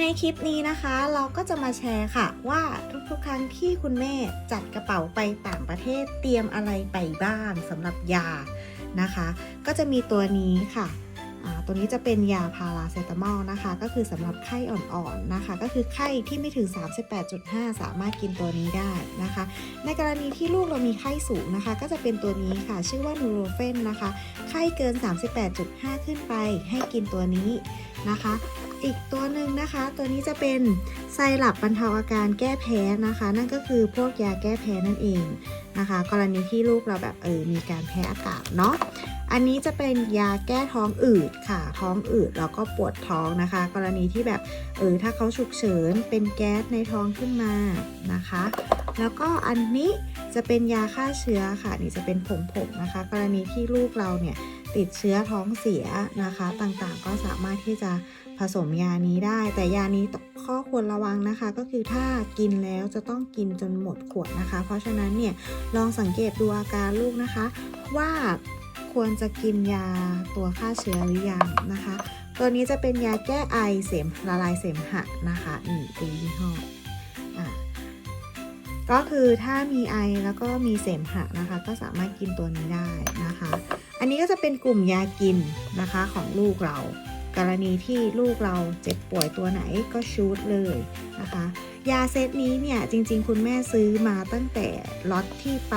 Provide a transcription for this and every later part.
ในคลิปนี้นะคะ เราก็จะมาแชร์ค่ะ ว่าทุกๆ ครั้งที่คุณแม่จัดกระเป๋าไปต่างประเทศเตรียมอะไรไปบ้างสำหรับยานะคะ ก็จะมีตัวนี้ค่ะตัวนี้จะเป็นยาพาราเซตามอลนะคะ ก็คือสำหรับไข้อ่อนๆนะคะ ก็คือไข้ที่ไม่ถึง 38.5 สามารถกินตัวนี้ได้นะคะ ในกรณีที่ลูกเรามีไข้สูงนะคะ ก็จะเป็นตัวนี้ค่ะ ชื่อว่านูโรเฟนนะคะ ไข้เกิน 38.5 ขึ้นไปให้กินตัวนี้นะคะ อีกตัวหนึ่งนะคะ ตัวนี้จะเป็นไซรัปบรรเทาอาการแก้แพ้นะคะ นั่นก็คือพวกยาแก้แพ้นั่นเองนะคะ กรณีที่ลูกเราแบบเออมีการแพ้อากาศเนาะอันนี้จะเป็นยาแก้ท้องอืดค่ะ ท้องอืดแล้วก็ปวดท้องนะคะ กรณีที่แบบเออถ้าเขาฉุกเฉินเป็นแก๊สในท้องขึ้นมานะคะ แล้วก็อันนี้จะเป็นยาฆ่าเชื้อค่ะนี่จะเป็นผงผงนะคะ กรณีที่ลูกเราเนี่ยติดเชื้อท้องเสียนะคะ ต่างๆ ก็สามารถที่จะ ผสมยานี้ได้ แต่ยานี้ข้อควรระวังนะคะ ก็คือถ้ากินแล้วจะต้องกินจนหมดขวดนะคะ เพราะฉะนั้นเนี่ยลองสังเกตดูอาการลูกนะคะ ว่าควรจะกินยาตัวฆ่าเชื้อหรือยังนะคะ ตัวนี้จะเป็นยาแก้ไอเสมละลายเสมหะนะคะนี่ดูยี่ห้อก็คือถ้ามีไอแล้วก็มีเสมหะนะคะ ก็สามารถกินตัวนี้ได้นะคะ อันนี้ก็จะเป็นกลุ่มยากินนะคะของลูกเรา กรณีที่ลูกเราเจ็บป่วยตัวไหนก็ชูดเลยนะคะ ยาเซตนี้เนี่ยจริงๆ คุณแม่ซื้อมาตั้งแต่ล็อตที่ไป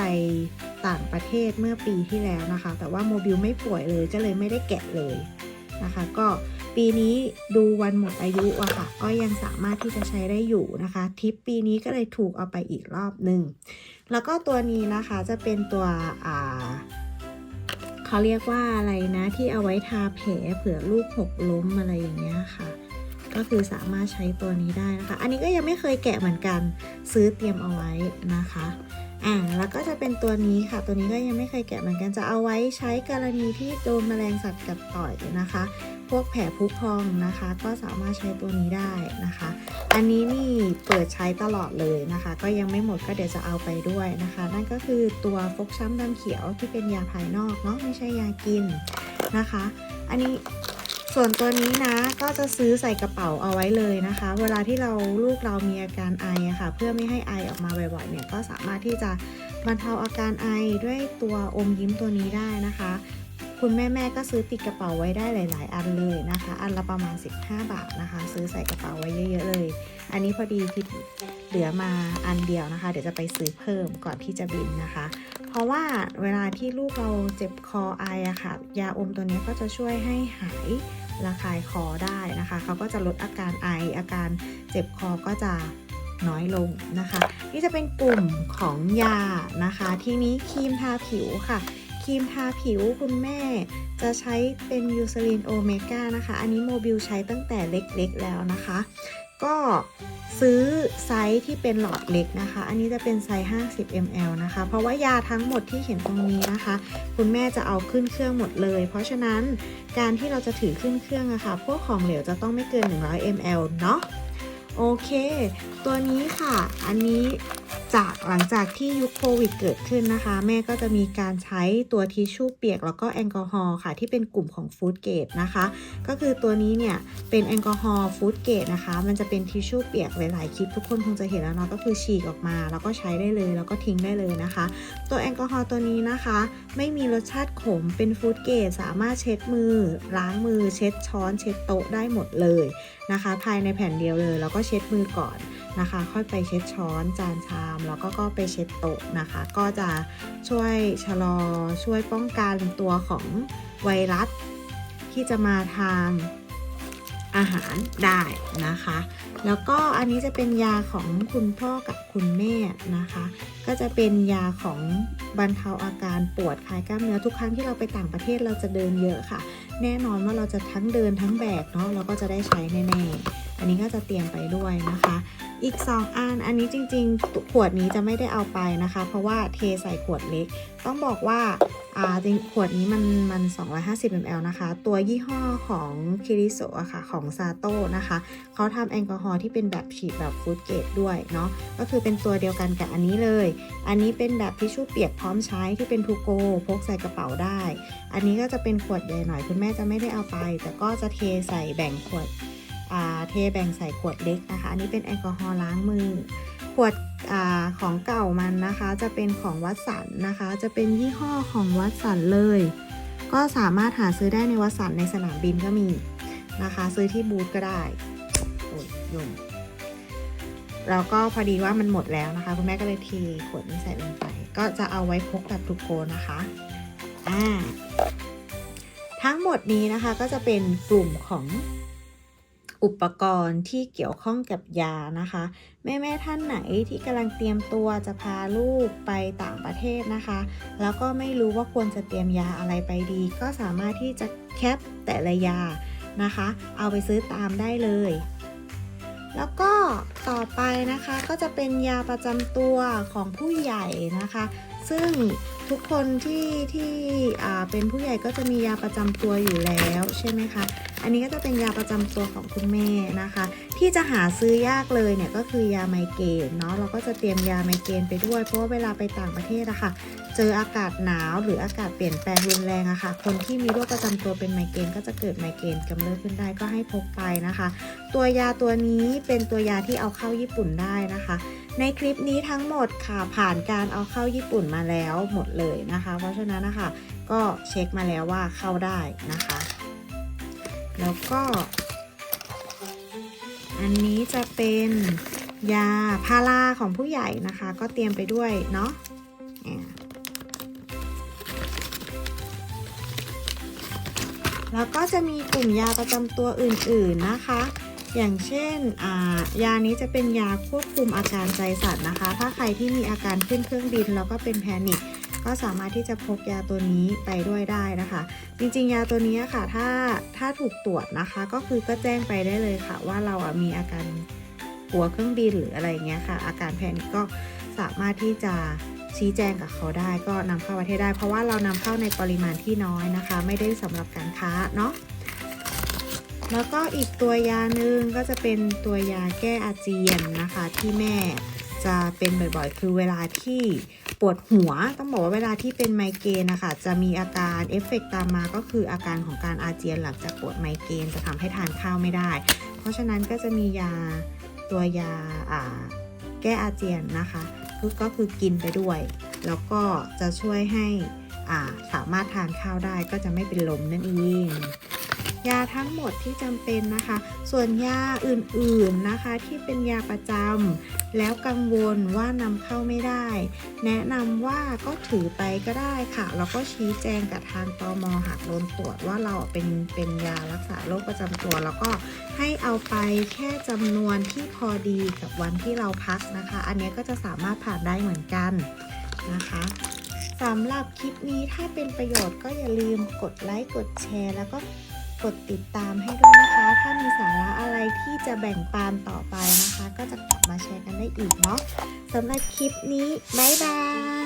ต่างประเทศเมื่อปีที่แล้วนะคะ แต่ว่าโมบิลไม่ป่วยเลยก็เลยไม่ได้แกะเลยนะคะ ก็ปีนี้ดูวันหมดอายุอะค่ะ ก็ยังสามารถที่จะใช้ได้อยู่นะคะ ทิปปีนี้ก็เลยถูกเอาไปอีกรอบหนึ่งแล้วก็ตัวนี้นะคะจะเป็นตัวอ่า เขาเรียกว่าอะไรนะที่เอาไว้ทาแผลเผื่อลูกหกล้มอะไรอย่างเงี้ยค่ะ ก็คือสามารถใช้ตัวนี้ได้นะคะ อันนี้ก็ยังไม่เคยแกะเหมือนกันซื้อเตรียมเอาไว้นะคะอ่าแล้วก็จะเป็นตัวนี้ค่ะ ตัวนี้ก็ยังไม่เคยแกะเหมือนกันจะเอาไว้ใช้กรณีที่โดนแมลงสัตว์กัดต่อยนะคะ พวกแผลพุพองนะคะ ก็สามารถใช้ตัวนี้ได้นะคะ อันนี้นี่เปิดใช้ตลอดเลยนะคะ ก็ยังไม่หมดก็เดี๋ยวจะเอาไปด้วยนะคะ นั่นก็คือตัวฟกช้ำดำเขียวที่เป็นยาภายนอกเนาะไม่ใช่ยากินนะคะ อันนี้ ส่วนตัวนี้นะก็จะซื้อใส่กระเป๋าเอาไว้เลยนะคะ เวลาที่เราลูกเรามีอาการไอค่ะ เพื่อไม่ให้ไอออกมาบ่อยๆเนี่ยก็สามารถที่จะบรรเทาอาการไอด้วยตัวอมยิ้มตัวนี้ได้นะคะ คุณแม่แม่ๆก็ซื้อติดกระเป๋าไว้ได้หลาย ๆ อันเลยนะคะ อันละประมาณ 15 บาทนะคะ ซื้อใส่กระเป๋าไว้เยอะๆเลย อันนี้พอดีทิปเหลือมาอันเดียวนะคะ เดี๋ยวจะไปซื้อเพิ่มก่อนที่จะบินนะคะเพราะว่าเวลาที่ลูกเราเจ็บคอไออะค่ะ ยาอมตัวนี้ก็จะช่วยให้หาย ระคายคอได้นะคะ เขาก็จะลดอาการไออาการเจ็บคอก็จะน้อยลงนะคะ นี่จะเป็นกลุ่มของยานะคะ ทีนี้ครีมทาผิวค่ะครีมทาผิวคุณแม่จะใช้เป็นยูซลินโอเมก้านะคะ อันนี้โมบิลใช้ตั้งแต่เล็กๆแล้วนะคะ ก็ซื้อไซส์ที่เป็นหลอดเล็กนะคะ อันนี้จะเป็นไซส์ 50 ml นะคะ เพราะว่ายาทั้งหมดที่เห็นตรงนี้นะคะ คุณแม่จะเอาขึ้นเครื่องหมดเลย เพราะฉะนั้นการที่เราจะถือขึ้นเครื่องอะค่ะ พวกของเหลวจะต้องไม่เกิน 100 ml เนาะ โอเค ตัวนี้ค่ะ อันนี้ จากหลังจากที่ยุคโควิดเกิดขึ้นนะคะ แม่ก็จะมีการใช้ตัวทิชชู่เปียกแล้วก็แอลกอฮอล์ค่ะ ที่เป็นกลุ่มของฟู้ดเกรดนะคะ ก็คือตัวนี้เนี่ยเป็นแอลกอฮอล์ฟู้ดเกรดนะคะ มันจะเป็นทิชชู่เปียกหลายๆคลิปทุกคนคงจะเห็นแล้วเนาะก็คือฉีกออกมา แล้วก็ใช้ได้เลยแล้วก็ทิ้งได้เลยนะคะ ตัวแอลกอฮอล์ตัวนี้นะคะ ไม่มีรสชาติขมเป็นฟู้ดเกรดสามารถเช็ดมือ ล้างมือเช็ดช้อน เช็ดโต๊ะได้หมดเลยนะคะ ภายในแผ่นเดียวเลย แล้วก็เช็ดมือก่อนนะคะ ค่อยไปเช็ดช้อนจานชาม แล้วก็ก็ไปเช็ดโต๊ะนะคะ ก็จะช่วยชะลอช่วยป้องกันตัวของไวรัสที่จะมาทางอาหารได้นะคะ แล้วก็อันนี้จะเป็นยาของคุณพ่อกับคุณแม่นะคะ ก็จะเป็นยาของบรรเทาอาการปวดคลายกล้ามเนื้อทุกครั้งที่เราไปต่างประเทศเราจะเดินเยอะค่ะ แน่นอนว่าเราจะทั้งเดินทั้งแบกเนาะเราก็จะได้ใช้แน่ๆ อันนี้ก็จะเตรียมไปด้วยนะคะ อีก 2 อัน อันนี้จริงๆ ขวดนี้จะไม่ได้เอาไปนะคะ เพราะว่าเทใส่ขวดเล็ก ต้องบอกว่าอ่าจริงขวดนี้มันมัน 250 ml นะคะ ตัวยี่ห้อของคิริโซะค่ะ ของซาโต้นะคะ เขาทำแอลกอฮอล์ที่เป็นแบบฉีดแบบฟูดเกรดด้วยเนาะ ก็คือเป็นตัวเดียวกันกับอันนี้เลย อันนี้เป็นแบบทิชชู่เปียกพร้อมใช้ที่เป็นทูโกพกใส่กระเป๋าได้ อันนี้ก็จะเป็นขวดใหญ่หน่อยคุณแม่จะไม่ได้เอาไป แต่ก็จะเทใส่แบ่งขวด เทแบ่งใส่ขวดเล็กนะคะ อันนี้เป็นแอลกอฮอล์ล้างมือ ขวดอของเก่ามันนะคะ จะเป็นของวัดสันนะคะ จะเป็นยี่ห้อของวัดสันเลย ก็สามารถหาซื้อได้ในวัดสันในสนามบินก็มีนะคะ ซื้อที่บูธก็ได้โอ้ยยมแล้วก็พอดีว่ามันหมดแล้วนะคะ คุณแม่ก็เลยเทขวดนี้ใส่ลงไป ก็จะเอาไว้พกกับทุกโกนะคะอ่าทั้งหมดนี้นะคะก็จะเป็นกลุ่มของ อุปกรณ์ที่เกี่ยวข้องกับยานะคะแม่แม่ ๆ ท่านไหนที่กำลังเตรียมตัวจะพาลูกไปต่างประเทศนะคะ แล้วก็ไม่รู้ว่าควรจะเตรียมยาอะไรไปดี ก็สามารถที่จะแคปแต่ละยานะคะ เอาไปซื้อตามได้เลย แล้วก็ต่อไปนะคะก็จะเป็นยาประจำตัวของผู้ใหญ่นะคะ ซึ่งทุกคนที่ที่เป็นผู้ใหญ่ก็จะมียาประจำตัวอยู่แล้วใช่ไหมคะ อันนี้ก็จะเป็นยาประจำตัวของคุณแม่นะคะ ที่จะหาซื้อยากเลยเนี่ยก็คือยาไมเกรนเนาะเราก็จะเตรียมยาไมเกรนไปด้วย เพราะว่าเวลาไปต่างประเทศอะค่ะเจออากาศหนาวหรืออากาศเปลี่ยนแปลงรุนแรงอะค่ะ คนที่มีโรคประจำตัวเป็นไมเกรนก็จะเกิดไมเกรนกำเริบขึ้นได้ก็ให้พกไปนะคะ ตัวยาตัวนี้เป็นตัวยาที่เอาเข้าญี่ปุ่นได้นะคะ ในคลิปนี้ทั้งหมดค่ะผ่านการเอาเข้าญี่ปุ่นมาแล้วหมดเลยนะคะ เพราะฉะนั้นนะคะก็เช็คมาแล้วว่าเข้าได้นะคะ แล้วก็ อันนี้จะเป็นยาพาราของผู้ใหญ่นะคะ ก็เตรียมไปด้วยเนาะแล้วก็จะมีกลุ่มยาประจำตัวอื่นๆนะคะ อย่างเช่นายานี้จะเป็นยาควบคุมอาการใจสั่นนะคะ ถ้าใครที่มีอาการขึ้นเครื่องบินแล้วก็เป็นแพนิค ก็สามารถที่จะพกยาตัวนี้ไปด้วยได้นะคะ จริงๆ ยาตัวนี้ค่ะ ถ้าถ้าถูกตรวจนะคะ ก็คือก็แจ้งไปได้เลยค่ะ ว่าเราอะมีอาการกลัวเครื่องบินหรืออะไรเงี้ยค่ะ อาการแพนิคก็สามารถที่จะชี้แจงกับเขาได้ก็นำเข้าประเทศได้ เพราะว่าเรานำเข้าในปริมาณที่น้อยนะคะ ไม่ได้สำหรับการค้าเนาะแล้วก็อีกตัวยาหนึ่งก็จะเป็นตัวยาแก้อาเจียนนะคะที่แม่ จะเป็นบ่อยๆ คือเวลาที่ปวดหัว ต้องบอกว่าเวลาที่เป็นไมเกรนนะคะจะมีอาการเอฟเฟกตามมาก็คืออาการของการอาเจียนหลังจากปวดไมเกรนจะทำให้ทานข้าวไม่ได้ เพราะฉะนั้นก็จะมียาตัวยาแก้อาเจียนนะคะก็คือกินไปด้วย แล้วก็จะช่วยให้สามารถทานข้าวได้ก็จะไม่เป็นลมนั่นเอง ยาทั้งหมดที่จำเป็นนะคะ ส่วนยาอื่นๆนะคะที่เป็นยาประจำแล้วกังวลว่านำเข้าไม่ได้ แนะนำว่าก็ถือไปก็ได้ค่ะ แล้วก็ชี้แจงกับทางตมหากโดนตรวจว่าเราเป็นเป็นยารักษาโรคประจำตัว แล้วก็ให้เอาไปแค่จำนวนที่พอดีกับวันที่เราพักนะคะ อันนี้ก็จะสามารถผ่านได้เหมือนกันนะคะสำหรับคลิปนี้ถ้าเป็นประโยชน์ก็อย่าลืมกดไลค์ กดแชร์ แล้วก็ กดติดตามให้ด้วยนะคะ ถ้ามีสาระอะไรที่จะแบ่งปันต่อไปนะคะ ก็จะกลับมาแชร์กันได้อีกเนาะสำหรับคลิปนี้ บ๊ายบาย